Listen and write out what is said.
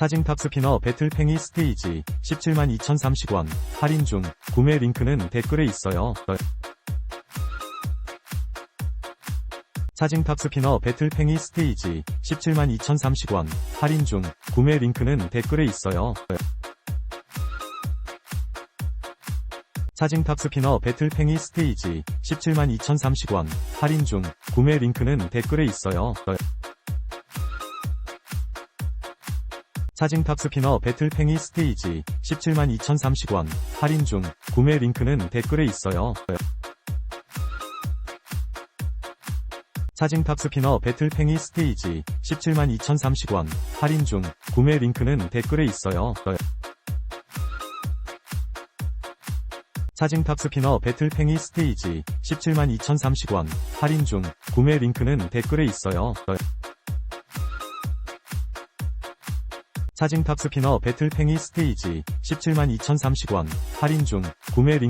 차징탑 스피너 배틀팽이 스테이지 17만 2,030원 할인 중 구매 링크는 댓글에 있어요. 차징탑 스피너 배틀팽이 스테이지 17만 2,030원 할인 중 구매 링크는 댓글에 있어요. 차징탑 스피너 배틀팽이 스테이지 17만 2,030원 할인 중 구매 링크는 댓글에 있어요. 차징탑 스피너 배틀팽이 스테이지 17만 2,030원 할인 중 구매 링크는 댓글에 있어요. 차징탑 스피너 배틀팽이 스테이지 17만 2,030원 할인 중 구매 링크는 댓글에 있어요. 차징탑 스피너 배틀팽이 스테이지 17만 2,030원 할인 중 구매 링크는 댓글에 있어요. 차징탑 스피너 배틀팽이 스테이지 17만 2,030원 할인 중 구매 링크